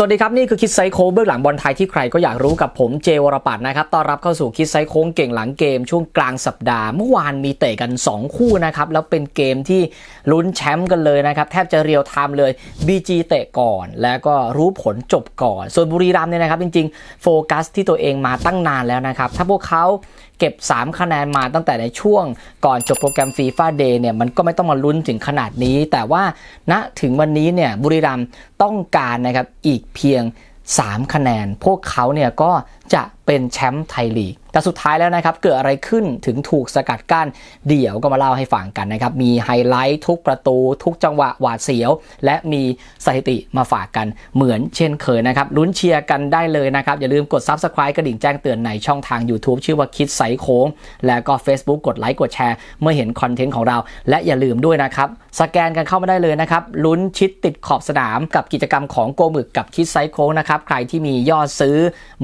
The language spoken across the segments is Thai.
สวัสดีครับ นี่คือคิดไซโค้งเบื้องหลังบอลไทยที่ใครก็อยากรู้กับผมเจวรปัตนะครับต้อนรับเข้าสู่คิดไซโค้งเก่งหลังเกมช่วงกลางสัปดาห์ เมื่อวานมีเตะกัน 2 คู่นะครับ แล้วเป็นเกมที่ลุ้นแชมป์กันเลยนะครับ แทบจะเรียวไทม์เลย BG เตะก่อน แล้วก็รู้ผลจบก่อน ส่วนบุรีรัมย์เนี่ยนะครับ จริง ๆ โฟกัสที่ตัวเองมาตั้งนานแล้วนะครับถ้าพวกเขา เก็บ 3 คะแนนมาตั้งแต่ในช่วงก่อนจบโปรแกรมฟีฟ่าเดย์เนี่ยมันก็ไม่ต้องมาลุ้นถึงขนาดนี้ แต่ว่าณถึงวันนี้เนี่ยบุรีรัมต้องการนะครับอีกเพียง 3 คะแนน พวกเขาเนี่ยก็จะ เป็นแชมป์ไทยลีก แต่สุดท้ายแล้วนะครับ เกิดอะไรขึ้นถึงถูกสกัดกั้น เดี๋ยวก็มาเล่าให้ฟังกันนะครับ มีไฮไลท์ทุกประตู ทุกจังหวะหวาดเสียว และมีสถิติมาฝากกันเหมือนเช่นเคยนะครับ ลุ้นเชียร์กันได้เลยนะครับ อย่าลืมกด Subscribe กระดิ่งแจ้งเตือนในช่องทาง YouTube ชื่อว่าคิดไซโค้ง แล้วก็ Facebook กดไลค์กดแชร์ เมื่อเห็นคอนเทนต์ของเรา และอย่าลืมด้วยนะครับสแกนกันเข้ามาได้เลยนะครับลุ้นชิดติดขอบสนามกับกิจกรรมของโกมึกกับคิดไซโค้งนะครับใครที่มียอดซื้อ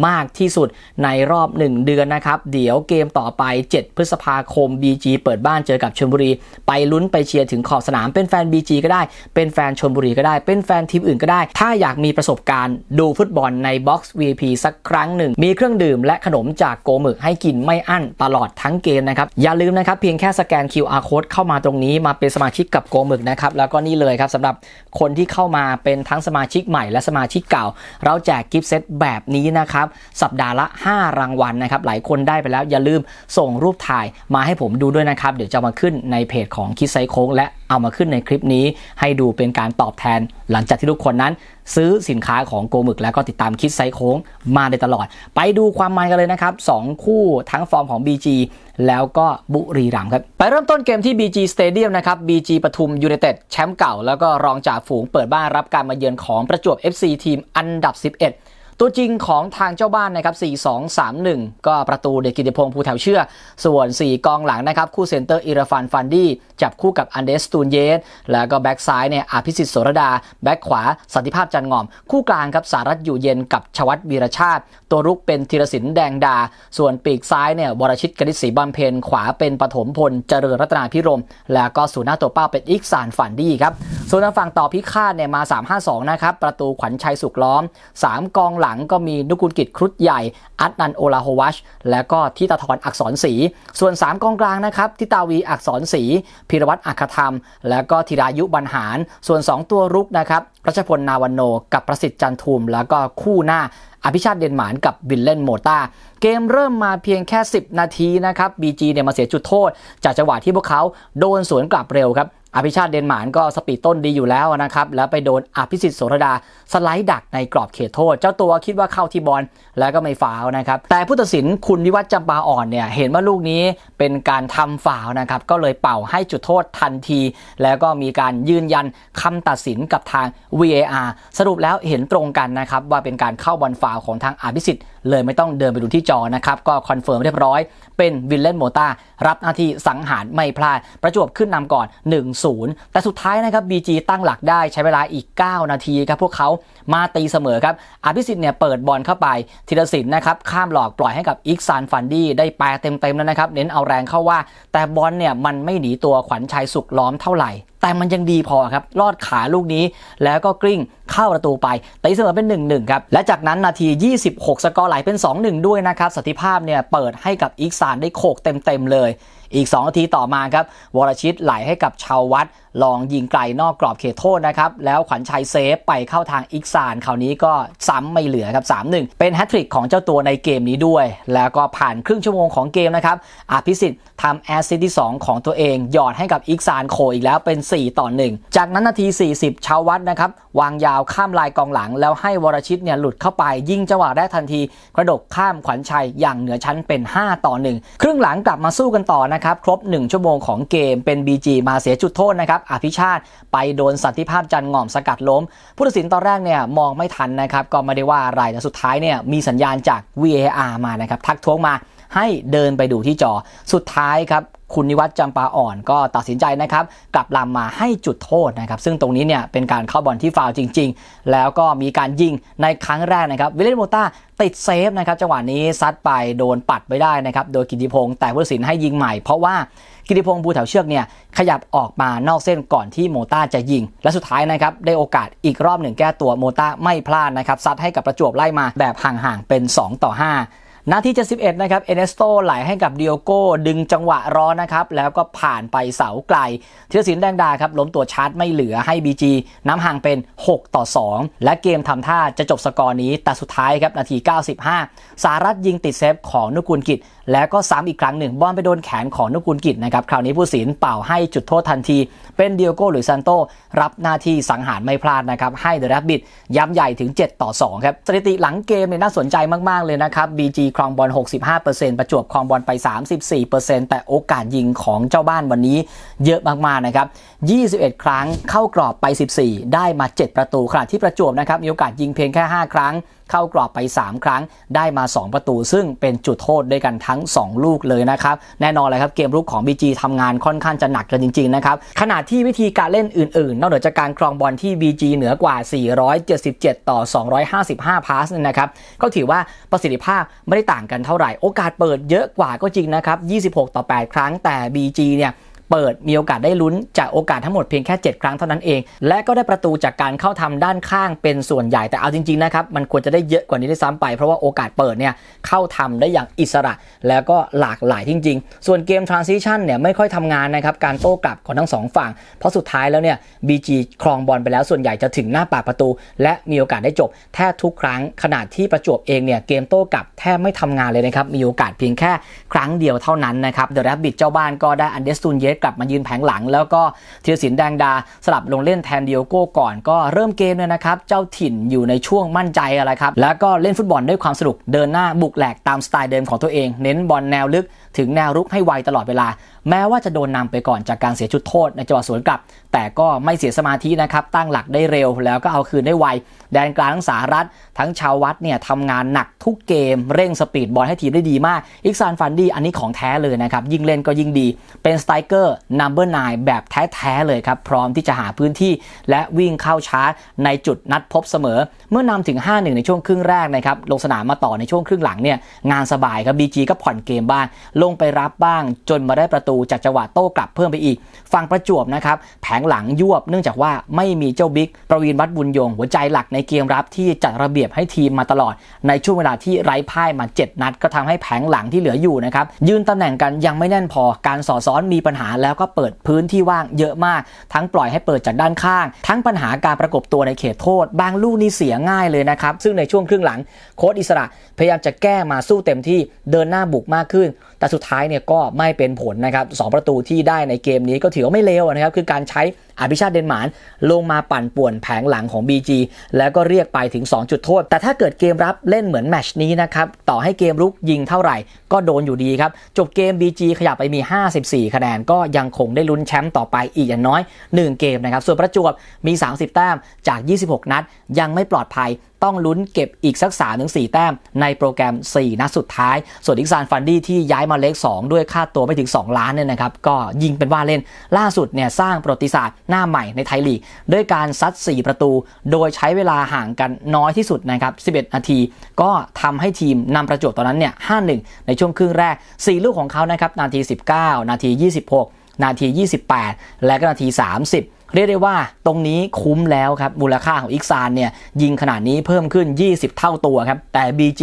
มากที่สุดในรอบ 1 เดือนนะครับ เดี๋ยวเกมต่อไป 7 พฤษภาคม BG เปิดบ้านเจอกับชลบุรี ไปลุ้นไปเชียร์ถึงขอบสนามเป็นแฟน BG ก็ได้ เป็นแฟนชลบุรีก็ได้ เป็นแฟนทีมอื่นก็ได้ ถ้าอยากมีประสบการณ์ดูฟุตบอลในบ็อกซ์ VIP สักครั้งหนึ่ง มีเครื่องดื่มและขนมจากโกมึกให้กินไม่อั้นตลอดทั้งเกมนะครับ อย่าลืมนะครับเพียงแค่สแกน QR code เข้ามาตรงนี้มาเป็นสมาชิกกับโกมึกนะครับ แล้วก็นี่เลยครับสำหรับคนที่เข้ามาเป็นทั้งสมาชิกใหม่และสมาชิกเก่า เราแจกกิฟต์เซตแบบนี้นะครับสัปดาห์ละ5 รางวัลนะครับ หลายคนได้ไปแล้วอย่าลืมส่งรูปถ่ายมาให้ผมดูด้วยนะครับ เดี๋ยวจะมาขึ้นในเพจของคิดไซโค้งและเอามาขึ้นในคลิปนี้ ให้ดูเป็นการตอบแทน หลังจากที่ทุกคนนั้น ซื้อสินค้าของโกมึกแล้วก็ติดตามคิดไซโค้งมาโดยตลอด ไปดูความมันกันเลยนะครับ 2 คู่ทั้งฟอร์มของ BG แล้วก็บุรีรัมย์ครับ ไปเริ่มต้นเกมที่ BG Stadium นะครับ BG ปทุมยู n นเต็ดแชมป์เก่า แล้วก็รองจากฝูงเปิดบ้านรับการมาเยือนของประจวบ FC ทีมอันดับ 11 ตัวจริงของทางเจ้าบ้านนะครับ 4-2-3-1 ก็ประตูเด็กกิติพงศ์ภูแถวเชื่อ ส่วน 4 กองหลังนะครับ คู่เซนเตอร์อิราฟันฟันดี้จับคู่กับอันเดสตูนเยสแล้วก็แบ็กซ้ายเนี่ยอภิสิทธิ์โสรดา แบ็กขวาสันติภาพจันงอม คู่กลางครับสารัตอยู่เย็นกับชวัตวีรชาติ ตัวรุกเป็นธีรศิลปแดงดา ส่วนปีกซ้ายเนี่ยวรชิตกนิษศรีบำเพ็ญขวาเป็นปฐมพลเจริญรัตนาพิรม แล้วก็สูนหน้าตัวเป้าเป็นอิกซานฝันดีครับส่วนทางฝั่งต่อพิฆาตเนี่ยมา 3-5-2 นะครับประตูขวัญชัยสุขล้อม 3 กองหลังก็มีนุกุลกิจครุฑใหญ่ อัดนันโอลาโฮวัช แล้วก็ทิตาธรอักษรศรีส่วน 3 กองกลางนะครับทิตาวีอักษรศรีพิรวัตรอัคธรรม แล้วก็ธีรายุบรรหาร ส่วน 2 ตัวรุกนะครับรัชพลนาวันโน กับประสิทธิ์จันทุมแล้วก็คู่หน้าอภิชาติเดนหมานกับวินเล่นโมตาเกมเริ่มมาเพียงแค่ 10 นาทีนะครับ BG เนี่ยมาเสียจุดโทษ จากจังหวะที่พวกเขาโดนสวนกลับเร็วครับ อภิชาติเดนมานก็สปีดต้นดีอยู่แล้วนะครับ แล้วไปโดนอภิสิทธิ์โสรดาสไลด์ดักในกรอบเขตโทษ เจ้าตัวคิดว่าเข้าที่บอลแล้วก็ไม่ฟาวนะครับ แต่ผู้ตัดสินคุณวิวัฒน์จำปาอ่อนเนี่ยเห็นว่าลูกนี้เป็นการทำฟาวนะครับ ก็เลยเป่าให้จุดโทษทันที แล้วก็มีการยืนยันคำตัดสินกับทาง VAR สรุปแล้วเห็นตรงกันนะครับว่าเป็นการเข้าบอลฟาวของทางอภิสิทธิ์เลยไม่ต้องเดินไปดูที่จอนะครับก็คอนเฟิร์มเรียบร้อย เป็นวินเลนโมตารับหน้าที่สังหารไม่พลาดประจวบขึ้นนำก่อน0 แต่สุดท้ายนะครับ BG ตั้งหลักได้ใช้เวลาอีก 9 นาทีครับพวกเขามาตีเสมอครับอภิสิทธิ์เนี่ยเปิดบอลเข้าไปธีรศิลป์นะครับข้ามหลอกปล่อยให้กับอิกซานฟันดี้ได้แปลเต็มๆแล้วนะครับเน้นเอาแรงเข้าว่า แต่บอลเนี่ยมันไม่หนีตัวขวัญชัยสุขล้อมเท่าไหร่แต่มันยังดีพอครับ ลอดขาลูกนี้ แล้วก็กลิ้งเข้าประตูไปตีเสมอเป็น 1-1 ครับ และจากนั้นนาที 26 สกอร์ไหลเป็น 2-1 ด้วยนะครับสติภาพเนี่ยเปิดให้กับอีกซานได้โขกเต็ม ๆ เลยอีก 2 นาทีต่อมาครับวรชิตไหลให้กับชาววัด ลองยิงไกลนอกกรอบเขตโทษนะครับ แล้วขวัญชัยเซฟไปเข้าทางอีกซานคราวนี้ก็ซ้ำไม่เหลือครับ3-1 เป็นแฮตทริกของเจ้าตัวในเกมนี้ด้วย แล้วก็ผ่านครึ่งชั่วโมงของเกมนะครับอภิสิทธิ์ทำแอสซิสต์ที่ 2 ของตัวเองหยอดให้กับอีกซานโคอีกแล้วเป็น 4 ต่อ 1 จากนั้นนาที 40 ชาววัดนะครับ วางยาวข้ามลายกองหลัง แล้วให้วรชิตเนี่ยหลุดเข้าไปยิงจังหวะแรกทันที กระดกข้ามขวัญชัยอย่างเหนือชั้นเป็น 5 ต่อ 1 ครึ่งหลังกลับมาสู้กันต่อนะครับครบ 1 ชั่วโมงของเกมเป็น BG มาเสียจุดโทษนะครับอภิชาติ ไปโดนสันติภาพจันทร์ง่อมสกัดล้ม ผู้ตัดสินตอนแรกเนี่ยมองไม่ทันนะครับก็ไม่ได้ว่าอะไรแต่สุดท้ายเนี่ยมีสัญญาณจาก VAR มานะครับทักท้วงมาให้เดินไปดูที่จอสุดท้ายครับคุณนิวัฒน์จำปาอ่อนก็ตัดสินใจนะครับกลับลำมาให้จุดโทษนะครับ ซึ่งตรงนี้เนี่ยเป็นการเข้าบอลที่ฟาวจริง ๆ แล้วก็มีการยิงในครั้งแรกนะครับวิลเลนโมต้าติดเซฟนะครับจังหวะนี้ซัดไปโดนปัดไม่ได้นะครับ โดยกิติพงศ์แต่ผู้ตัดสินให้ยิงใหม่เพราะว่า กิติพงศ์บูแถวเชือกเนี่ยขยับออกมานอกเส้นก่อนที่โมต้าจะยิง และสุดท้ายนะครับได้โอกาสอีกรอบหนึ่งแก้ตัวโมต้าไม่พลาดนะครับซัดให้กับประจวบไล่มาแบบห่างๆเป็น 2 ต่อ 5 นาที71นะครับเอเนสโตไหลให้กับดิโอโก้ดึงจังหวะร้อนนะครับ แล้วก็ผ่านไปเสาไกลธีรศิลป์แดงดาครับล้มตัวชาร์จไม่เหลือให้ BG น้ำห่างเป็น 6 ต่อ 2 และเกมทำท่าจะจบสกอร์นี้ แต่สุดท้ายครับ นาที 95 สารัตยิงติดเซฟของนุกุลกิจ แล้วก็ซ้ำอีกครั้งหนึ่ง บอลไปโดนแขนของนุกุลกิจนะครับ คราวนี้ผู้สินเป่าให้จุดโทษทันที เป็นดิโอโก้หรือซันโตรับหน้าที่สังหารไม่พลาดนะครับให้เดอะแรบบิทย้ำใหญ่ถึง 7 ต่อ 2 ครับสถิติหลังเกมเนี่ยน่าสนใจมากๆเลยนะครับ BG ครองบอล 65%ประจวบครองบอลไป 34%แต่โอกาสยิงของเจ้าบ้านวันนี้เยอะมากๆนะครับ 21 ครั้งเข้ากรอบไป 14 ได้มา 7 ประตูขณะที่ประจวบนะครับมีโอกาสยิงเพียงแค่ 5 ครั้งเข้ากรอบไป 3 ครั้งได้มา 2 ประตู ซึ่งเป็นจุดโทษด้วยกันทั้ง 2 ลูกเลยนะครับแน่นอนเลยครับเกมรุกของ BG ทำงานค่อนข้างจะหนักกันจริงๆนะครับขณะที่วิธีการเล่นอื่นๆ นอกเหนือจากการครองบอลที่ BG เหนือกว่า 477 ต่อ 255 พาสนะครับก็ถือว่าประสิทธิภาพไม่ได้ต่างกันเท่าไหร่โอกาสเปิดเยอะกว่าก็จริงนะครับ26 ต่อ 8 ครั้งแต่ BG เนี่ย เปิดมีโอกาสได้ลุ้นจากโอกาสทั้งหมดเพียงแค่ 7 ครั้งเท่านั้นเอง และก็ได้ประตูจากการเข้าทำด้านข้างเป็นส่วนใหญ่แต่เอาจริงๆนะครับมันควรจะได้เยอะกว่านี้ได้ซ้ำไปเพราะว่าโอกาสเปิดเนี่ยเข้าทำได้อย่างอิสระ แล้วก็หลากหลายจริง ๆ ส่วนเกม transition เนี่ยไม่ค่อยทำงานนะครับการโต้กลับของทั้งสองฝั่ง เพราะสุดท้ายแล้วเนี่ย BG ครองบอลไปแล้วส่วนใหญ่จะถึงหน้าปากประตู และมีโอกาสได้จบ แทบทุกครั้งขนาดที่ประจวบเองเนี่ยเกมโต้กลับแทบไม่ทำงานเลยนะครับมีโอกาสเพียงแค่ครั้งเดียวเท่านั้นนะครับเดอะแรบบิทเจ้าบ้านก็ได้อันเดสตูนเยสกลับมายืนแผงหลัง แล้วก็ธีรศินแดงดาสลับลงเล่นแทนเดียโก้ก่อน ก็เริ่มเกมเลยนะครับ เจ้าถิ่นอยู่ในช่วงมั่นใจอะไรครับ แล้วก็เล่นฟุตบอลด้วยความสนุกเดินหน้าบุกแหลกตามสไตล์เดิมของตัวเอง เน้นบอลแนวลึกถึงแนวรุกให้ไวตลอดเวลา แม้ว่าจะโดนนำไปก่อนจากการเสียจุดโทษในจังหวะสวนกลับ แต่ก็ไม่เสียสมาธินะครับตั้งหลักได้เร็วแล้วก็เอาคืนได้ไว แดนกลางทั้งสหรัฐ ทั้งชาววัดเนี่ยทำงานหนักทุกเกม เร่งสปีดบอลให้ทีมได้ดีมาก อิกซานฟันดี้อันนี้ของแท้เลยนะครับ ยิ่งเล่นก็ยิ่งดี เป็นสไตรเกอร์นัมเบอร์นแบบแท้ๆเลยครับ พร้อมที่จะหาพื้นที่และวิ่งเข้าชาร์จในจุดนัดพบเสมอ เมื่อนำถึง 5-1 ในช่วงครึ่งแรกนะครับลงสนามมาต่อในช่วงครึ่งหลังเนี่ยงานสบายครับ BG ก็ผ่อนเกมบ้าง ลงไปรับบ้างจนมาได้ประตูจากจังหวะโต้กลับเพิ่มไปอีก ฝั่งประจวบนะครับแผงหลังยวบเนื่องจากว่าไม่มีเจ้าบิ๊กประวีนวัดบุญยง หัวใจหลักในเกมรับที่จัดระเบียบให้ทีมมาตลอด ในช่วงเวลาที่ไร้พ่ายมา 7 นัด ก็ทำให้แผงหลังที่เหลืออยู่นะครับยืนตำแหน่งกันยังไม่แน่นพอการสอดซ้อนมีปัญหาแล้วก็เปิดพื้นที่ว่างเยอะมาก ทั้งปล่อยให้เปิดจากด้านข้าง ทั้งปัญหาการประกบตัวในเขตโทษ บางลูกนี่เสียง่ายเลยนะครับซึ่งในช่วงครึ่งหลังโค้ดอิสระพยายามจะแก้มาสู้เต็มที่เดินหน้าบุกมากขึ้น แต่สุดท้ายเนี่ยก็ไม่เป็นผลนะครับสองประตูที่ได้ในเกมนี้ก็ถือว่าไม่เลวนะครับ คือการใช้อภิชาติเดนมานลงมาปั่นป่วนแผงหลังของ BG แล้วก็เรียกไปถึง 2 จุดโทษ แต่ถ้าเกิดเกมรับเล่นเหมือนแมชนี้นะครับ ต่อให้เกมรุกยิงเท่าไหร่ ก็โดนอยู่ดีครับ จบเกม BG ขยับไปมี 54 คะแนน ก็ยังคงได้ลุ้นแชมป์ต่อไปอีกอย่างน้อย 1 เกมนะครับ ส่วนประจวบมี 30 แต้มจาก 26 นัด ยังไม่ปลอดภัย ต้องลุ้นเก็บอีกสัก3-4ถึง4แต้มในโปรแกรม 4 นัดสุดท้าย ส่วนอิกซานฟันดี้ที่ย้ายมาเล็ก2ด้วยค่าตัวไม่ถึง 2 ล้านเนี่ยนะครับก็ยิงเป็นว่าเล่นล่าสุดเนี่ยสร้างประวัติศาสตร์หน้าใหม่ในไทยลีกด้วยการซัด 4 ประตู โดยใช้เวลาห่างกันน้อยที่สุดนะครับ11 นาที ก็ทำให้ทีมนำประจวบตอนนั้นเนี่ย5-1 ในช่วงครึ่งแรก 4 ลูกของเขานะครับนาที 19 นาที 26 นาที 28 และก็นาที 30 เรียกได้ว่าตรงนี้คุ้มแล้วครับ มูลค่าของอิกซานเนี่ยยิงขนาดนี้เพิ่มขึ้น 20 เท่าตัวครับ แต่ BG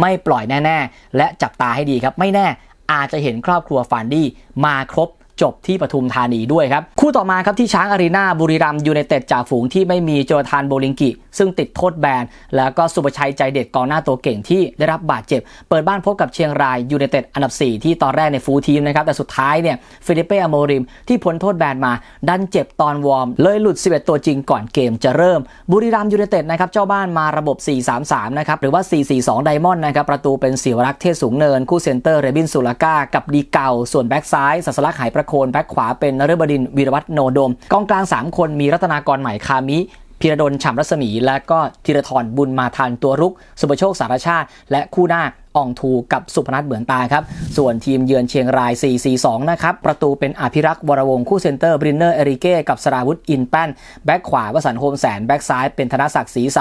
ไม่ปล่อยแน่ ๆ และจับตาให้ดีครับ ไม่แน่อาจจะเห็นครอบครัวฟานดี้มาครบ จบที่ปทุมธานีด้วยครับ คู่ต่อมาครับที่ช้างอารีนาบุรีรัมยูไนเต็ดจากฝูงที่ไม่มีโจทานโบลิงกิ ซึ่งติดโทษแบน แล้วก็สุประชัยใจเด็ดกองหน้าตัวเก่งที่ได้รับบาดเจ็บ เปิดบ้านพบกับเชียงรายยูไนเต็ดอันดับ 4 ที่ตอนแรกในฟูลทีมนะครับ แต่สุดท้ายเนี่ยฟิลิเป้อโมริมที่พ้นโทษแบนมา ดันเจ็บตอนวอร์ม เลยหลุด 11 ตัวจริงก่อนเกมจะเริ่ม บุรีรัมยูไนเต็ดนะครับเจ้าบ้านมาระบบ 4-3-3 นะครับหรือว่า 4-4-2 ไดมอนด์นะครับประตูเป็นศิวรักษ์เทศสูงเนินคู่เซนเตอร์เรบินสุลกากับดีเก่าส่วนแบ็กซ้ายสัสลักหายประโคนแบ็กขวาเป็นนฤบดินวีรวัฒนโนโดมกองกลาง 3 คนมีรัตนากรใหม่คามิพีระดลฉ่ำรัศมี และก็ธีรทรบุญมาทันตัวรุก สุประโชคสารชาติ และคู่หน้าอ่องทูกับสุพนัทเหมือนตาครับ ส่วนทีมเยือนเชียงราย 4-4-2 นะครับ ประตูเป็นอภิรักษ์วรวงศ์คู่เซนเตอร์ บรินเนอร์ เอริเก้ กับสราวุธอินแป้น แบ็คขวาวสันต์โฮมแสน แบ็คซ้ายเป็นธนศักดิ์ศรีใส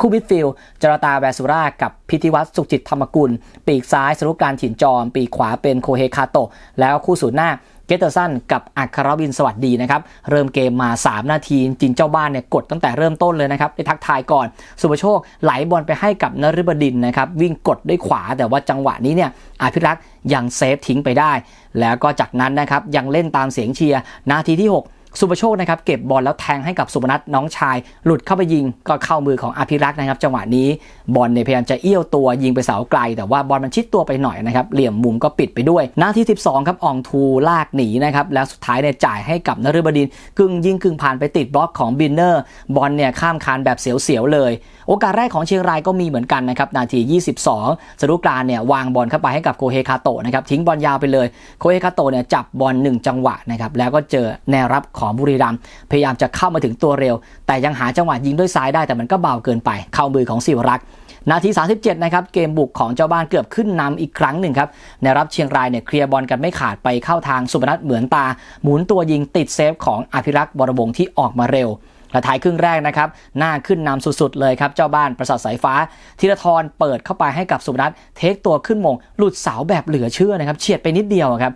คู่มิดฟิลด์จรตาแวสุรา กับพิธิวัตรสุขจิตธรรมกุล ปีกซ้ายสรุปการถิ่นจอม ปีกขวาเป็นโคเฮคาโตะแล้วคู่ศูนย์หน้า เกตเตอร์สันกับอัครวินสวัสดีนะครับ เริ่มเกมมา 3 นาทีจริงเจ้าบ้านเนี่ยกดตั้งแต่เริ่มต้นเลยนะครับได้ทักทายก่อน สุภโชคไหลบอลไปให้กับนฤบดินนะครับวิ่งกดด้วยขวาแต่ว่าจังหวะนี้เนี่ยอภิรักษ์ยังเซฟทิ้งไปได้ แล้วก็จากนั้นนะครับยังเล่นตามเสียงเชียร์นาทีที่ 6 สุประโชคนะครับเก็บบอลแล้วแทงให้กับสุพนัทน้องชาย หลุดเข้าไปยิงก็เข้ามือของอภิรักษ์นะครับ จังหวะนี้บอลเนี่ยพยายามจะเอี้ยวตัวยิงไปเสาไกล แต่ว่าบอลมันชิดตัวไปหน่อยนะครับเหลี่ยมมุมก็ปิดไปด้วยนาที่ 12 ครับอ่องทูลากหนีนะครับแล้วสุดท้ายเนี่ยจ่ายให้กับนฤบดินกึ่งยิงกึ่งผ่านไปติดบล็อกของบินเนอร์บอลเนี่ยข้ามคานแบบเสียวๆเลย โอกาสแรกของเชียงรายก็มีเหมือนกันนะครับนาที 22 สรุกลารเนี่ยวางบอลเข้าไปให้กับโคเฮคาโตะนะครับทิ้งบอลยาวไปเลยโคเฮคาโตะเนี่ยจับบอลหนึ่งจังหวะนะครับแล้วก็เจอแนวรับของบุรีรัมพยายามจะเข้ามาถึงตัวเร็ว แต่ยังหาจังหวะยิงด้วยซ้ายได้แต่มันก็เบาเกินไป เข้ามือของสิวรักษ์นาที 37 นะครับ เกมบุกของเจ้าบ้านเกือบขึ้นนำอีกครั้งหนึ่งครับ ในรับเชียงรายเนี่ยเคลียร์บอลกันไม่ขาดไปเข้าทางสุพนัทเหมือนตา หมุนตัวยิงติดเซฟของอภิรักษ์บรวงที่ออกมาเร็ว และท้ายครึ่งแรกนะครับหน้าขึ้นนำสุดๆเลยครับเจ้าบ้านประสาทสายฟ้าธีรทรเปิดเข้าไปให้กับสุพนัทเทคตัวขึ้นมง หลุดเสาแบบเหลือเชื่อนะครับเฉียดไปนิดเดียวครับ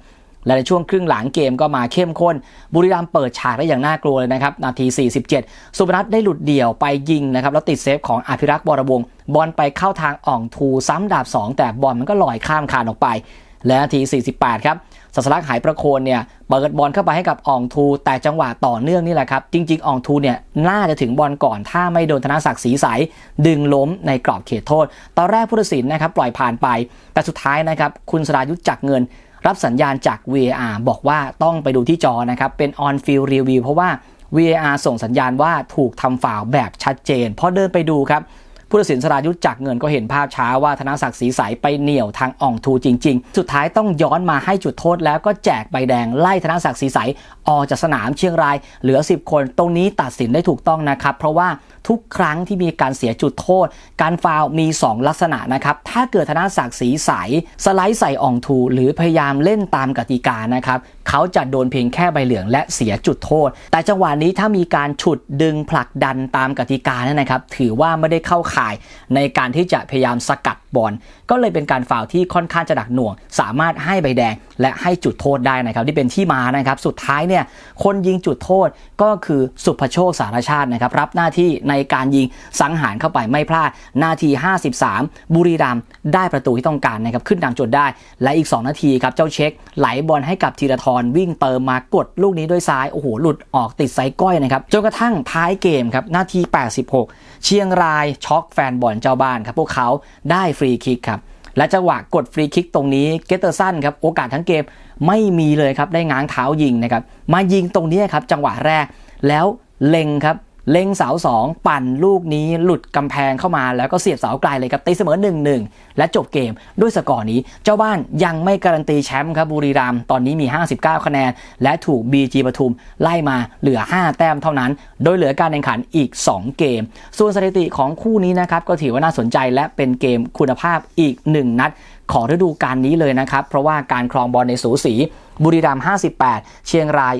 และในช่วงครึ่งหลังเกมก็มาเข้มข้น บุรีรัมย์เปิดฉากได้อย่างน่ากลัวเลยนะครับ นาที 47 สุพนัทได้หลุดเดี่ยวไปยิงนะครับ แล้วติดเซฟของอภิรักษ์บรวงบอลไปเข้าทางอ่องทูซ้ำดาบ 2 แต่บอลมันก็ลอยข้ามคานออกไป และนาที 48 ครับ สัสลักหายประโคนเนี่ยเปิดบอลเข้าไปให้กับอ่องทู แต่จังหวะต่อเนื่องนี่แหละครับจริง ๆอ่องทูเนี่ยน่าจะถึงบอลก่อน ถ้าไม่โดนธนศักดิ์ศรีใสดึงล้มในกรอบเขตโทษ ตอนแรกผู้ตัดสินนะครับปล่อยผ่านไป แต่สุดท้ายนะครับคุณสรายุทธจักเงิน รับสัญญาณจาก VAR บอกว่าต้องไปดูที่จอนะครับเป็น on field review เพราะว่า VAR ส่งสัญญาณว่าถูกทำฝ่าวแบบชัดเจนพอเดินไปดูครับ ผู้ตัดสินสรายุทธจักเงินก็เห็นภาพช้าว่าธนศักดิ์ศรีใสไปเหนี่ยวทางอ่องทูจริง ๆ สุดท้ายต้องย้อนมาให้จุดโทษแล้วก็แจกใบแดงไล่ธนศักดิ์ศรีใสออกจากสนามเชียงราย เหลือ 10 คน ตรงนี้ตัดสินได้ถูกต้องนะครับ เพราะว่าทุกครั้งที่มีการเสียจุดโทษ การฟาวมี 2 ลักษณะนะครับ ถ้าเกิดธนศักดิ์ศรีใสสไลด์ใส่อ่องทู หรือพยายามเล่นตามกติกานะครับ เขาจะโดนเพียงแค่ใบเหลืองและเสียจุดโทษ แต่จังหวะนี้ถ้ามีการฉุดดึงผลักดันตามกติกาเนี่ยนะครับ ถือว่าไม่ได้เข้าข่ายในการที่จะพยายามสกัดบอลก็เลยเป็นการฟาวที่ค่อนข้างจะหนักหน่วง สามารถให้ใบแดงและให้จุดโทษได้นะครับที่เป็นที่มานะครับ สุดท้ายเนี่ยคนยิงจุดโทษก็คือสุภโชคสารชาตินะครับรับหน้าที่ในการยิงสังหารเข้าไปไม่พลาด นาที 53 บุรีรัมย์ได้ประตูที่ต้องการนะครับขึ้นนำจนได้ และอีก 2 นาทีครับเจ้าเช็ค ไหลบอลให้กับธีรทรวิ่งเติมมากดลูกนี้ด้วยซ้ายโอ้โหหลุดออกติดไซก้อยนะครับจนกระทั่งท้ายเกมครับนาที 86 เชียงรายช็อกแฟนบอลเจ้าบ้านครับพวกเขาได้ฟรีคิกครับและจังหวะกดฟรีคิกตรงนี้เกตเตอร์สันครับโอกาสทั้งเกมไม่มีเลยครับได้ง้างเท้ายิงนะครับมายิงตรงนี้ครับจังหวะแรกแล้วเล็งครับ เล็งเสาสองปั่นลูกนี้หลุดกำแพงเข้ามาแล้วก็เสียบเสาไกลเลยครับตีเสมอ1นหและจบเกมด้วยสกอร์นี้ เจ้าบ้านยังไม่การันตีแชมป์ครับบุรีรัมย์ตอนนี้มี 59 คะแนน และถูก BG ปทุมไล่มาเหลือ 5 แต้มเท่านั้น โดยเหลือการแข่งขันอีก 2 เกม ส่วนสถิติของคู่นี้นะครับก็ถือว่าน่าสนใจและเป็นเกมคุณภาพอีก 1 นัด ของฤดูกาลนี้เลยนะครับเพราะว่าการครองบอลในสูสี บุรีรัมย์58 เชียงราย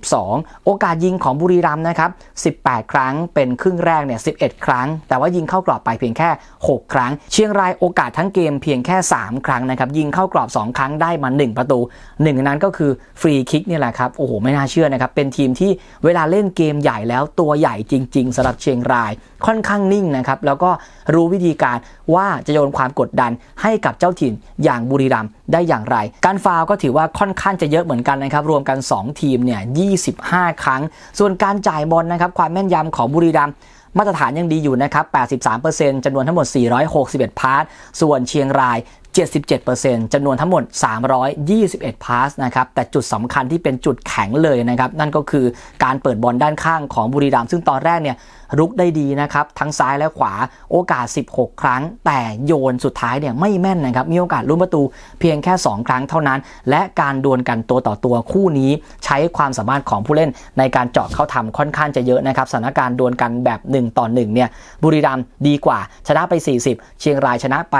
42 โอกาสยิงของบุรีรัมย์นะครับ 18 ครั้งเป็นครึ่งแรกเนี่ย 11 ครั้ง แต่ว่ายิงเข้ากรอบไปเพียงแค่ 6 ครั้ง เชียงรายโอกาสทั้งเกมเพียงแค่ 3 ครั้งนะครับ ยิงเข้ากรอบ 2 ครั้งได้มา 1 ประตูหนึ่งในนั้นก็คือฟรีคิกนี่แหละครับ โอ้โห ไม่น่าเชื่อนะครับ เป็นทีมที่เวลาเล่นเกมใหญ่แล้วตัวใหญ่จริง ๆสำหรับเชียงราย ค่อนข้างนิ่งนะครับ แล้วก็รู้วิธีการว่าจะโยนความกดดันให้กับเจ้าถิ่นอย่างบุรีรัมย์ได้อย่างไร การฟาวก็ถือว่าค่อนข้างจะเยอะเหมือนกันนะครับรวมกัน 2 ทีมเนี่ย25 ครั้ง ส่วนการจ่ายบอลนะครับความแม่นยำของบุรีรัมย์มาตรฐานยังดีอยู่นะครับ 83%จำนวนทั้งหมด 461 พาส ส่วนเชียงราย 77%จำนวนทั้งหมด 321 พาสนะครับ แต่จุดสำคัญที่เป็นจุดแข็งเลยนะครับ นั่นก็คือการเปิดบอลด้านข้างของบุรีรัมย์ซึ่งตอนแรกเนี่ย รุกได้ดีนะครับ ทั้งซ้ายและขวาโอกาส 16 ครั้ง แต่โยนสุดท้ายเนี่ยไม่แม่นนะครับ มีโอกาสลุ้นประตูเพียงแค่ 2 ครั้งเท่านั้น และการดวลกันตัวต่อตัวคู่นี้ ใช้ความสามารถของผู้เล่นในการเจาะเข้าทำค่อนข้างจะเยอะนะครับสถานการณ์ดวลกันแบบ1ต่อ1เนี่ยบุรีรัมย์ดีกว่าชนะไป 40 เชียงรายชนะไป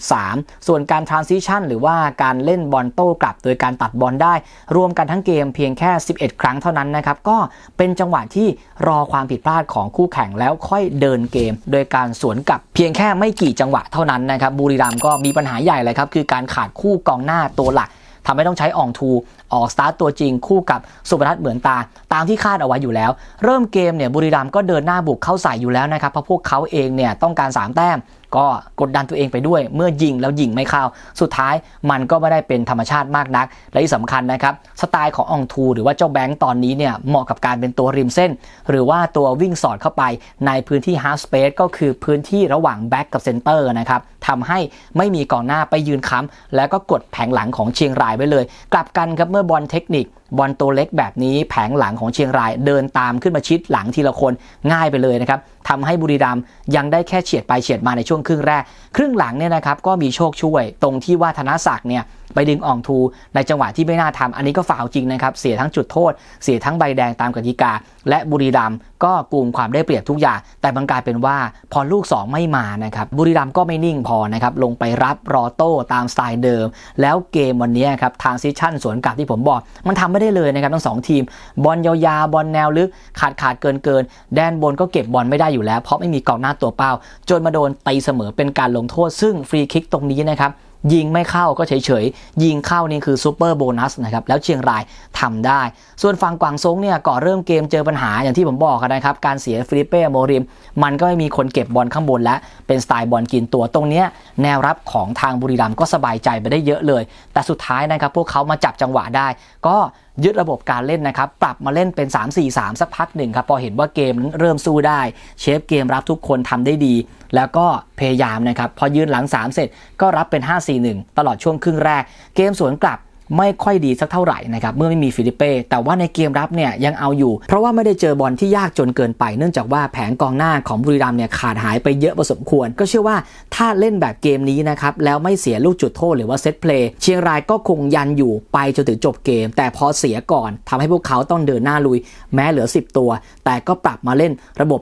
43 ส่วนการ transition หรือว่าการเล่นบอลโต้กลับ โดยการตัดบอลได้ รวมกันทั้งเกมเพียงแค่ 11 ครั้งเท่านั้นนะครับก็เป็นจังหวะที่รอความผิดพลาดของคูู่่แข่งแล้วค่อยเดินเกม โดยการสวนกลับเพียงแค่ไม่กี่จังหวะเท่านั้นนะครับบุรีรัมย์ก็มีปัญหาใหญ่เลยครับคือการขาดคู่กองหน้าตัวหลักทำให้ต้องใช้อองทู ออกสตาร์ตตัวจริงคู่กับสุพนัทเหมือนตา ตามที่คาดเอาไว้อยู่แล้ว เริ่มเกมเนี่ยบุรีรัมย์ก็เดินหน้าบุกเข้าใส่อยู่แล้วนะครับเพราะพวกเขาเองเนี่ยต้องการ3แต้ม ก็กดดันตัวเองไปด้วย เมื่อยิงแล้วยิงไม่เข้า สุดท้ายมันก็ไม่ได้เป็นธรรมชาติมากนัก และที่สำคัญนะครับ สไตล์ของอองทูหรือว่าเจ้าแบงค์ตอนนี้เนี่ยเหมาะกับการเป็นตัวริมเส้น หรือว่าตัววิ่งสอดเข้าไปในพื้นที่ฮาร์ s สเปซก็คือพื้นที่ระหว่างแบ็กกับเซนเตอร์นะครับทำให้ไม่มีกองหน้าไปยืนค้ำแล้วก็กดแผงหลังของเชียงรายไว้เลย กลับกันครับเมื่อบอลเทคนิค บอลตัวเล็กแบบนี้แผงหลังของเชียงรายเดินตามขึ้นมาชิดหลังทีละคนง่ายไปเลยนะครับทำให้บุรีรัมยังได้แค่เฉียดไปเฉียดมาในช่วงครึ่งแรก ครึ่งหลังเนี่ยนะครับก็มีโชคช่วย ตรงที่ว่าธนศักดิ์เนี่ย ไปดึงอ่องทูในจังหวะที่ไม่น่าทำอันนี้ก็ฝ่าวจริงนะครับ เสียทั้งจุดโทษ เสียทั้งใบแดงตามกติกา และบุรีรัมก็กลุ่มความได้เปรียบทุกอย่าง แต่บังกลายเป็นว่าพอลูก 2 ไม่มานะครับ บุรีรัมก็ไม่นิ่งพอนะครับ ลงไปรับรอโต้ตามสไตล์เดิม แล้วเกมวันนี้ครับทางซิชั่นสวนกลับที่ผมบอก มันทำไม่ได้เลยนะครับทั้งสองทีม บอลยาวๆบอลแนวลึกขาดขาดเกินเกินแดนบนก็เก็บบอลไม่ได้อยู่แล้ว เพราะไม่มีกองหน้าตัวเป้า จนมาโดนตีเสมอเป็นการลงโทษ ซึ่งฟรีคิกตรงนี้นะครับ ยิงไม่เข้าก็เฉยๆ ยิงเข้านี่คือซูเปอร์โบนัสนะครับ แล้วเชียงรายทำได้ ส่วนฝั่งกวางซงเนี่ยก่อนเริ่มเกมเจอปัญหาอย่างที่ผมบอกนะครับ การเสียฟิลิปเป้โมริม มันก็ไม่มีคนเก็บบอลข้างบนและเป็นสไตล์บอลกินตัวตรงเนี้ยแนวรับของทางบุรีรัมย์ก็สบายใจไปได้เยอะเลย แต่สุดท้ายนะครับพวกเขามาจับจังหวะได้ ก็ ยึดระบบการเล่นนะครับ ปรับมาเล่นเป็น 3-4-3 สักพักหนึ่งครับ พอเห็นว่าเกมนั้นเริ่มสู้ได้ เชฟเกมรับทุกคนทำได้ดี แล้วก็พยายามนะครับ พอยืนหลัง 3 เสร็จก็รับเป็น 5-4-1 ตลอดช่วงครึ่งแรก เกมสวนกลับ ไม่ค่อยดีสักเท่าไหร่นะครับเมื่อไม่มีฟิลิปเป้แต่ว่าในเกมรับเนี่ยยังเอาอยู่ เพราะว่าไม่ได้เจอบอลที่ยากจนเกินไป เนื่องจากว่าแผงกองหน้าของบุรีรัมเนี่ยขาดหายไปเยอะพอสมควร ก็เชื่อว่าถ้าเล่นแบบเกมนี้นะครับแล้วไม่เสียลูกจุดโทษหรือว่าเซตเพลย์เชียงรายก็คงยันอยู่ไปจนถึงจบเกม แต่พอเสียก่อนทำให้พวกเขาต้องเดินหน้าลุย แม้เหลือ 10 ตัว แต่ก็ปรับมาเล่นระบบ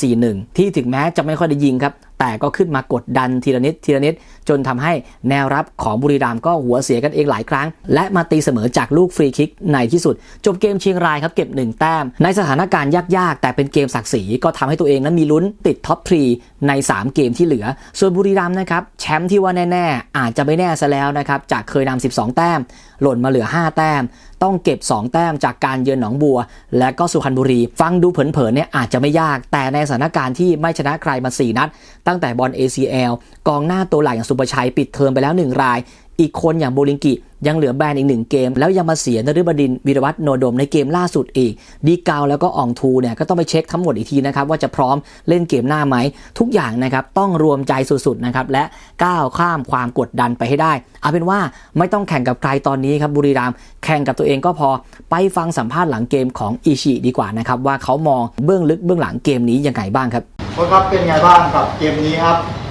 4-4-1 ที่ถึงแม้จะไม่ค่อยได้ยิงครับ แต่ก็ขึ้นมากดดันทีละนิดทีละนิดจนทำให้แนวรับของบุรีรัมย์ก็หัวเสียกันเองหลายครั้ง และมาตีเสมอจากลูกฟรีคิกในที่สุด จบเกมเชียงรายครับเก็บ 1 แต้ม ในสถานการณ์ยากๆ แต่เป็นเกมศักดิ์ศรีก็ทำให้ตัวเองนั้นมีลุ้นติดท็อปทรีใน 3 เกมที่เหลือ ส่วนบุรีรัมย์นะครับแชมป์ที่ว่าแน่ ๆ อาจจะไม่แน่ซะแล้วนะครับจากเคยนำ12 แต้ม หล่นมาเหลือ 5 แต้ม ต้องเก็บ 2 แต้มจากการเยือนหนองบัว และก็สุพรรณบุรี ฟังดูเผินๆเนี่ยอาจจะไม่ยาก แต่ในสถานการณ์ที่ไม่ชนะใครมา 4 นัด ตั้งแต่บอล ACL กองหน้าตัวหลักอย่างสุประชัยปิดเทอมไปแล้ว 1 ราย อีกคนอย่างโบลิงกิยังเหลือแบนอีกหนึ่งเกม แล้วยังมาเสียนฤบดินวีรวัฒน์โนดมในเกมล่าสุดอีก ดีกาวแล้วก็อองทูเนี่ยก็ต้องไปเช็คทั้งหมดอีกทีนะครับ ว่าจะพร้อมเล่นเกมหน้าไหม ทุกอย่างนะครับต้องรวมใจสุดๆนะครับ และก้าวข้ามความกดดันไปให้ได้ เอาเป็นว่าไม่ต้องแข่งกับใครตอนนี้ครับบุรีรัมย์แข่งกับตัวเองก็พอไปฟังสัมภาษณ์หลังเกมของอิชิดีกว่านะครับว่าเขามองเบื้องลึกเบื้องหลังเกมนี้ยังไงบ้างครับโค้ชครับเป็นไงบ้างกับเกมนี้ครับ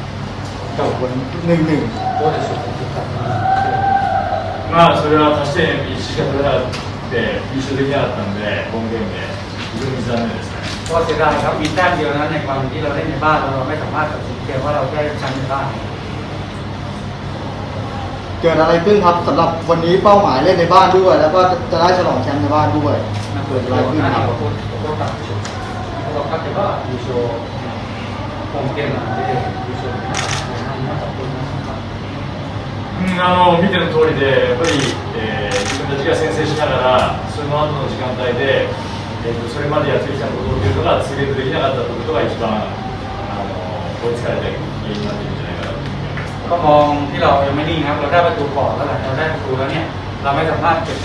กับวันหนึ่งหนึ่งどうでしょうまあそれは勝ち点1しか取れなくて優勝できなかったんで本ゲームで非常に残念ですねก็เสียดายครับมีแต้เดียวนะในความที่เราเล่นในบ้านเราไม่สามารถตัดสินเกมว่าเราได้แชมป์ในบ้านเกิดอะไรขึ้นครับสำหรับวันนี้เป้าหมายเล่นในบ้านด้วย แล้วก็จะได้ฉลองแชมป์ในบ้านด้วยเกิดอะไรขึ้นครับเราก็คิดว่ามีโชว์ผมเกมมาได้ あの見ての通りでやっぱり、えー自分たちが先制しながらその後の時間帯で、えー、とそれまでやってきたことっていうのが告げできなかったということが一番あの追いつかれた原因になっているんじゃないかなと思います ก็มองที่เรายังไม่นิ่งครับ เราได้ประตูก่อนแล้วหลังเราได้ประตูแล้วเนี่ยเราไม่สามารถเก็บ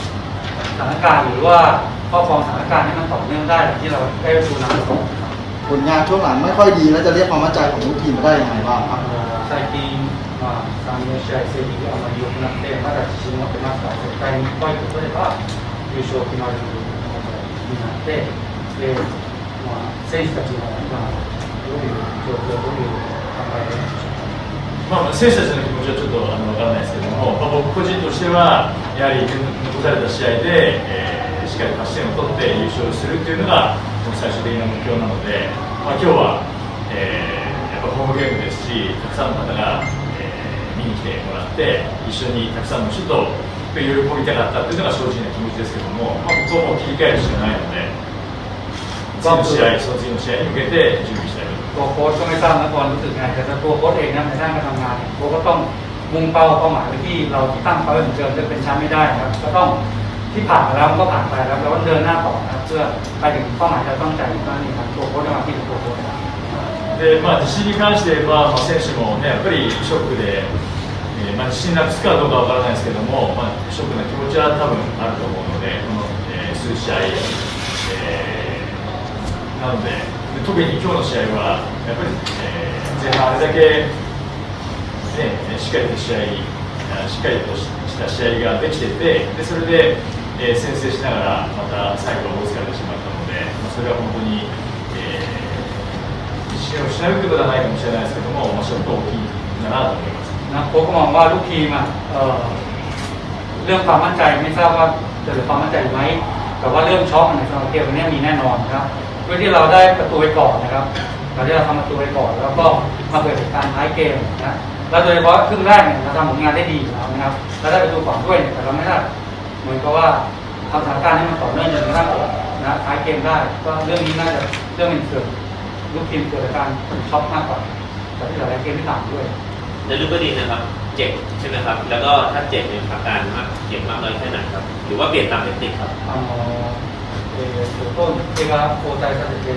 สถานการณ์หรือว่าครอบครองสถานการณ์ให้มันต่อเนื่องได้หลังที่เราได้ประตูนำก่อน ผลงานช่วงหลังไม่ค่อยดีแล้วจะเรียกความมั่นใจของลูกทีมมาได้ยังไงบ้างครับ 最近、 まあ、3、4試合成績があまり良くなって、まだ自信持ってますから、絶対にポイント取れば優勝決まることになって、でまあ、選手たちもまあどういう状況どういう考えでまあ、選手たちの気持ちはちょっとあの分からないですけども、まあ、僕個人としては、やはり残された試合で、えーしっかり勝ち点を取って優勝するというのが、最終的な目標なので、まあ、今日は、えーやっぱホームゲームですし、たくさんの方が、見に来てもらって、一緒にたくさんの人と喜びたかったというのが正直な気持ちですけども、まあ、僕はもう切り替えるしかないので、次の試合、その次の試合に向けて準備したいと思います。ตัวโค้ชก็ไม่ทราบนะก่อนรู้สึกไงแต่ตัวโค้ชเองนะในด้านการทำงานเนี่ยโค้ชก็ต้องมุ่งเป้าเป้าหมายไปที่เราตั้งเป้าไว้เหมือนเดิมจะเป็นแชมป์ไม่ได้นะครับก็ต้องที่ผ่านมาแล้วมันก็ผ่านไปแล้วเราก็เดินหน้าต่อนะครับเพื่อไปถึงเป้าหมายที่เราต้องใจนั่นเองครับตัวโค้ชจะมาที่ตัวโค้ชนะครับ でまあ、自信に関しては、まあ、選手も、ね、やっぱりショックで、 えーまあ、自信なくすかどうかわからないですけども、まあ、ショックな気持ちは多分あると思うので、この、えー数試合、えーなのでで、特に今日の試合は、やっぱり、えー前半あれだけ、ね、しっかりと試合、あしっかりとした試合ができてて、でそれで、えー先制しながら、また最後、追いつかれてしまったので、まあ、それは本当に。えー自信を失うということはないかもしれないですけども、まあ、ショック大きいんだなと思います。 นะโค้ชก็มองว่าลูกทีมอะเออเรื่องความมั่นใจไม่ทราบว่าจะเหลือความมั่นใจไหมแต่ว่าเรื่องช็อกในสำหรับเกมวันนี้มีแน่นอนครับเพื่อที่เราได้ประตูไปก่อนนะครับเราได้ทำประตูไปก่อน แล้วก็มาเกิดเหตุการณ์ท้ายเกมนะแล้วโดยเฉพาะครึ่งแรกเนี่ยเราทำผลงานได้ดีแล้วนะครับแล้วได้ประตูก่อนด้วยแต่เราไม่ได้เหมือนกับว่าทำสถานการณ์ให้มันต่อเนื่องจนกระทั่งนะท้ายเกมได้ก็เรื่องนี้น่าจะเรื่องมันเกิดลูกทีมเกิดอาการช็อกมากกว่าจากที่หลายเกมที่ผ่านด้วย ในลูกก็ดีนะครับ เจ็บใช่ไหมครับ แล้วก็ถ้าเจ็บเนี่ยอาการมากเจ็บมากน้อยแค่ไหนครับ หรือว่าเปลี่ยนตามเทคนิคครับ あのえー、と当手が交代されて、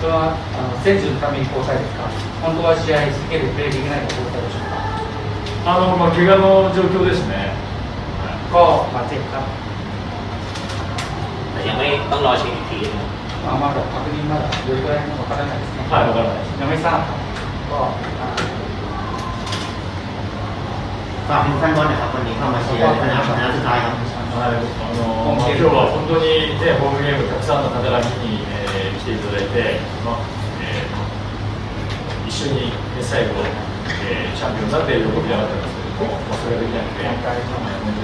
それはあの選手のために交代ですか、本当は試合続けるプレーできないの交代でしょうか、あのまあ、怪我の状況ですね。はい ก็บาดเจ็บครับ แต่ยังไม่ต้องรอเช็คอีกทีนะครับ まあまだ確認まだどれくらいなのかわからないですね、はい、わからないです。ยังไม่ทราบครับก็อ่า ฝากถึงแฟนบอลหนะครับวันนี้เข้ามาเชียร์ในสนามนัดสุดท้ายครับ はい、あのまあ、今日は本当に、ね、ホームゲームたくさんの方が見に、えー来ていただいて、まあえー一緒に、ね、最後、えーチャンピオンになって喜びたかったんですけども、まあ、それができなくて、本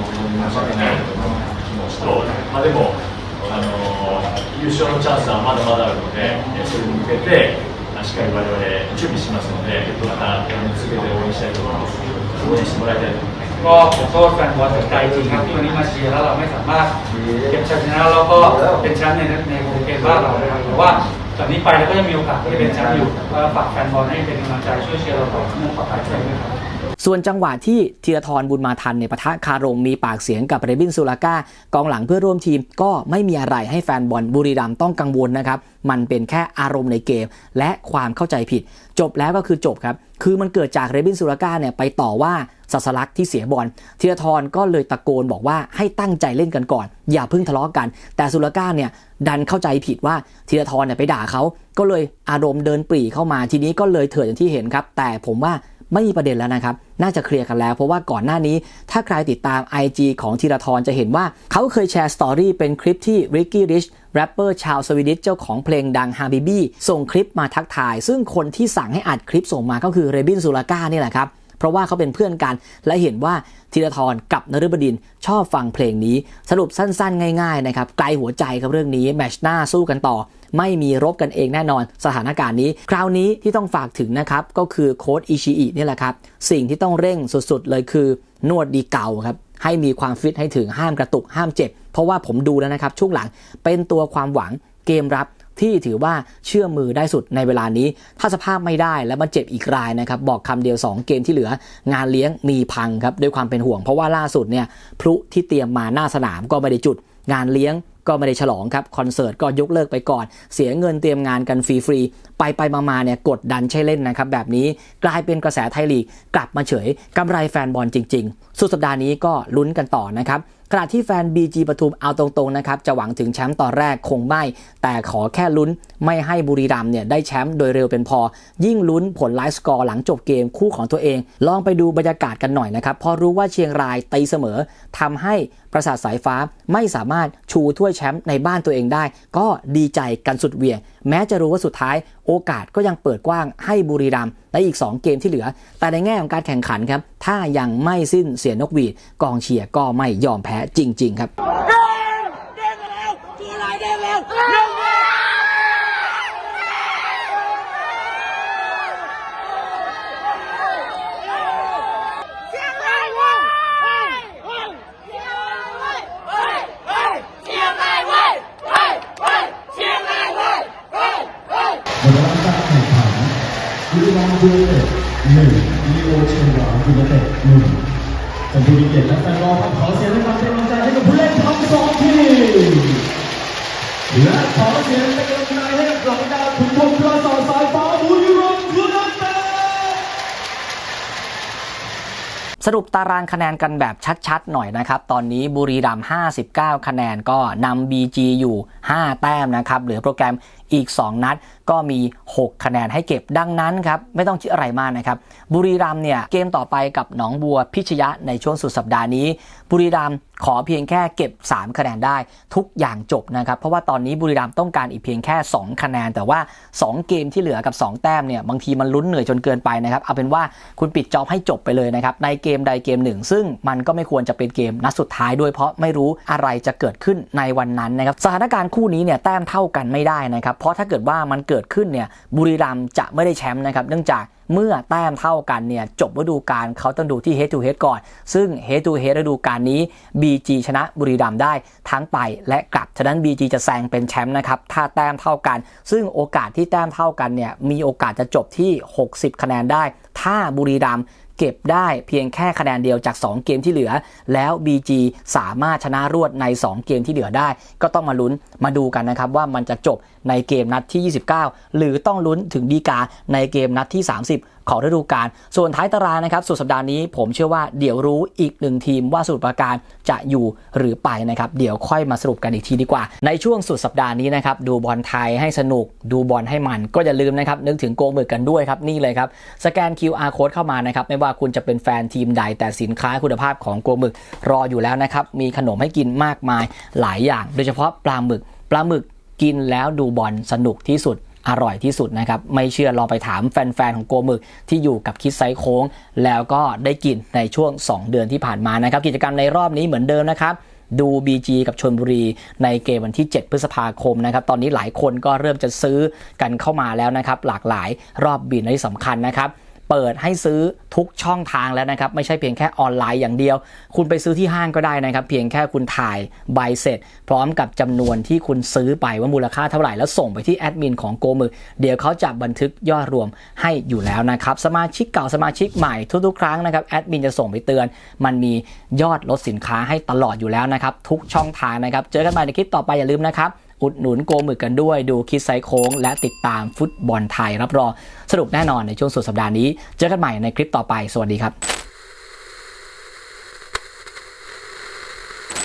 当に申し訳ないという気持ちと、まあ、でも、あの優勝のチャンスはまだまだあるので、えーそれに向けて、あしっかり我々準備しますので、またあの続けて応援したいと思います。 ด้อะไรเลยก็ขอโทษแฟนบอลถึงใจจริงครับที่วันนี้มาเชียร์แล้วเราไม่สามารถเก็บชัยชนะแล้วก็เป็นแชมป์ในในโปรเกบ้านเราได้ครับแต่ว่าจากนี้ไปเราก็ยังมีโอกาสที่จะเป็นแชมป์อยู่ก็ฝากแฟนบอลให้เป็นกำลังใจช่วยเชียร์เราต่อเนื่องต่อไปด้วยครับ ส่วนจังหวะที่ธีรทรบุญมาทันในปะทะคารมมีปากเสียงกับเรบินซูลาก้ากองหลังเพื่อร่วมทีมก็ไม่มีอะไรให้แฟนบอลบุรีรัมย์ต้องกังวลนะครับ มันเป็นแค่อารมณ์ในเกม และความเข้าใจผิด จบแล้วก็คือจบครับ คือมันเกิดจากเรบินซูลาก้าเนี่ยไปต่อว่าสัสลักที่เสียบอลธีรทรก็เลยตะโกนบอกว่าให้ตั้งใจเล่นกันก่อน อย่าเพิ่งทะเลาะกัน แต่ซูลาก้าเนี่ยดันเข้าใจผิดว่าธีรทรเนี่ยไปด่าเขาก็เลยอารมณ์เดินปรีเข้ามาทีนี้ก็เลยเถิดอย่างที่เห็นครับ แต่ผมว่า ไม่มีประเด็นแล้วนะครับ น่าจะเคลียร์กันแล้ว เพราะว่าก่อนหน้านี้ถ้าใครติดตาม IG ของธีรทรจะเห็นว่าเขาเคยแชร์สตอรี่เป็นคลิปที่ริกกี้ริชแรปเปอร์ชาวสวีดิชเจ้าของเพลงดังฮาบิบี้ส่งคลิปมาทักทาย ซึ่งคนที่สั่งให้อัดคลิปส่งมาก็คือเรบินซูลาก้านี่แหละครับ เพราะว่าเขาเป็นเพื่อนกัน และเห็นว่าธีรทรกับนฤบดินชอบฟังเพลงนี้ สรุปสั้นๆ ง่ายๆนะครับไกลหัวใจครับเรื่องนี้แมชหน้าสู้กันต่อ ไม่มีรบกันเองแน่นอน สถานการณ์นี้ คราวนี้ที่ต้องฝากถึงนะครับ ก็คือโค้ดอิชิอินี่แหละครับ สิ่งที่ต้องเร่งสุดๆ เลยคือนวดดีเก่าครับให้มีความฟิตให้ถึงห้ามกระตุกห้ามเจ็บ เพราะว่าผมดูแล้วนะครับช่วงหลังเป็นตัวความหวังเกมรับ ที่ถือว่าเชื่อมือได้สุดในเวลานี้ ถ้าสภาพไม่ได้แล้วมันเจ็บอีกรายนะครับ บอกคำเดียว 2 เกมที่เหลืองานเลี้ยงมีพังครับ ด้วยความเป็นห่วง เพราะว่าล่าสุดเนี่ยพลุที่เตรียมมาหน้าสนามก็ไม่ได้จุด งานเลี้ยงก็ไม่ได้ฉลองครับ คอนเสิร์ตก็ยกเลิกไปก่อน เสียเงินเตรียมงานกันฟรีๆไปไปๆมาๆเนี่ยกดดันใช่เล่นนะครับแบบนี้กลายเป็นกระแสไทยลีกกลับมาเฉยกำไรแฟนบอลจริง ๆ สุดสัปดาห์นี้ก็ลุ้นกันต่อนะครับขณะที่แฟน BG ปทุมเอาตรงๆนะครับจะหวังถึงแชมป์ตอนแรกคงไม่ แต่ขอแค่ลุ้นไม่ให้บุรีรัมเนี่ยได้แชมป์โดยเร็วเป็นพอ ยิ่งลุ้นผลไลฟ์สกอร์หลังจบเกมคู่ของตัวเอง ลองไปดูบรรยากาศกันหน่อยนะครับพอรู้ว่าเชียงรายตีเสมอทำให้ประสาทสายฟ้าไม่สามารถชูถ้วยแชมป์ในบ้านตัวเองได้ ก็ดีใจกันสุดเหวี่ยงแม้จะรู้ว่าสุดท้ายโอกาสก็ยังเปิดกว้างให้บุรีรัมย์ในอีก 2 เกมที่เหลือ แต่ในแง่ของการแข่งขันครับ ถ้ายังไม่สิ้นเสียนกหวีดกองเชียร์ก็ไม่ยอมแพ้จริง ๆ ครับ หมดเวลาการแข่งขันบุรีรัมย์ยูไนเต็ดหนึ่งลีโอเชียงหวางยูไนเต็ดหนึ่ง ผมดูดีเกียรติและแฟนบอลครับขอเสียงและความเป็นกำลังใจให้กับผู้เล่นทั้งสองทีมและขอเสียงเป็นกำลังใจให้กับเหล่าบรรดาขุนพลกระสอบสายฟ้าบุรีรัมย์ยูไนเต็ดสรุปตารางคะแนนกันแบบชัดๆ หน่อยนะครับ ตอนนี้บุรีรัมย์59 คะแนนก็นำ BG อยู่ 5 แต้มนะครับ เหลือโปรแกรมอีก 2 นัด ก็มี 6 คะแนนให้เก็บดังนั้นครับ ไม่ต้องคิดอะไรมากนะครับ บุรีรัมเนี่ย เกมต่อไปกับหนองบัวพิชยะในช่วงสุดสัปดาห์นี้ บุรีรัมขอเพียงแค่เก็บ 3 คะแนนได้ทุกอย่างจบนะครับ เพราะว่าตอนนี้บุรีรัมต้องการอีกเพียงแค่ 2 คะแนน แต่ว่า 2 เกมที่เหลือกับ 2 แต้มเนี่ยบางทีมันลุ้นเหนื่อยจนเกินไปนะครับเอาเป็นว่าคุณปิดจอบให้จบไปเลยนะครับในเกมใดเกมหนึ่ง ซึ่งมันก็ไม่ควรจะเป็นเกมนัดสุดท้ายด้วยเพราะไม่รู้อะไรจะเกิดขึ้นในวันนั้นนะครับสถานการณ์คู่นี้เนี่ยแต้มเท่ากันไม่ได้นะครับเพราะถ้าเกิดว่ามันเกิดกิดขึ้นเนี่ยบุรีรัมย์จะไม่ได้แชมป์นะครับเนื่องจากเมื่อแต้มเท่ากันเนี่ยจบฤดูกาลเขาต้องดูที่ head to head ก่อน ซึ่ง head to head ฤดูกาลนี้ BG ชนะบุรีรัมย์ได้ทั้งไปและกลับ ฉะนั้น BG จะแซงเป็นแชมป์นะครับ ถ้าแต้มเท่ากัน ซึ่งโอกาสที่แต้มเท่ากันเนี่ยมีโอกาสจะจบที่ 60 คะแนนได้ ถ้าบุรีรัมย์เก็บได้เพียงแค่คะแนนเดียวจาก 2 เกมที่เหลือ แล้ว BG สามารถชนะรวดใน 2 เกมที่เหลือได้ ก็ต้องมาลุ้นมาดูกันนะครับว่ามันจะจบ ในเกมนัดที่ 29 หรือต้องลุ้นถึงดีกาในเกมนัดที่ 30 ของฤดูกาลส่วนท้ายตารางนะครับสุดสัปดาห์นี้ผมเชื่อว่าเดี๋ยวรู้อีกหนึ่งทีมว่าสมุทรปราการจะอยู่หรือไปนะครับเดี๋ยวค่อยมาสรุปกันอีกทีดีกว่า ในช่วงสุดสัปดาห์นี้นะครับดูบอลไทยให้สนุก ดูบอลให้มัน ก็อย่าลืมนะครับนึกถึงโกงเบิกกันด้วยครับนี่เลยครับสแกน QR code เข้ามานะครับไม่ว่าคุณจะเป็นแฟนทีมใดแต่สินค้าคุณภาพของโกงหมึกรออยู่แล้วนะครับมีขนมให้กินมากมายหลายอย่าง โดยเฉพาะปลาหมึกปลาหมึก กินแล้วดูบอลสนุกที่สุดอร่อยที่สุดนะครับ ไม่เชื่อลองไปถามแฟนๆ ของโกมึกที่อยู่กับคิดไซโค้ง แล้วก็ได้กินในช่วง 2 เดือนที่ผ่านมานะครับ กิจกรรมในรอบนี้เหมือนเดิมนะครับ ดู BG กับชนบุรีในเกมวันที่ 7 พฤษภาคมนะครับ ตอนนี้หลายคนก็เริ่มจะซื้อกันเข้ามาแล้วนะครับ หลากหลายรอบบินที่สำคัญนะครับ เปิดให้ซื้อทุกช่องทางแล้วนะครับ ไม่ใช่เพียงแค่ออนไลน์อย่างเดียว คุณไปซื้อที่ห้างก็ได้นะครับ เพียงแค่คุณถ่ายใบเสร็จ พร้อมกับจำนวนที่คุณซื้อไปว่ามูลค่าเท่าไหร่แล้วส่งไปที่แอดมินของโกมือเดี๋ยวเขาจะบันทึกยอดรวมให้อยู่แล้วนะครับสมาชิกเก่าสมาชิกใหม่ทุกๆครั้งนะครับแอดมินจะส่งไปเตือน มันมียอดลดสินค้าให้ตลอดอยู่แล้วนะครับทุกช่องทางนะครับเจอกันใหม่ในคลิปต่อไปอย่าลืมนะครับ อุดหนุนโกหมึกกันด้วย ดูคิดไซโค้ง และติดตามฟุตบอลไทยรับรองสรุปแน่นอนในช่วงสุดสัปดาห์นี้ เจอกันใหม่ในคลิปต่อไป สวัสดีครับ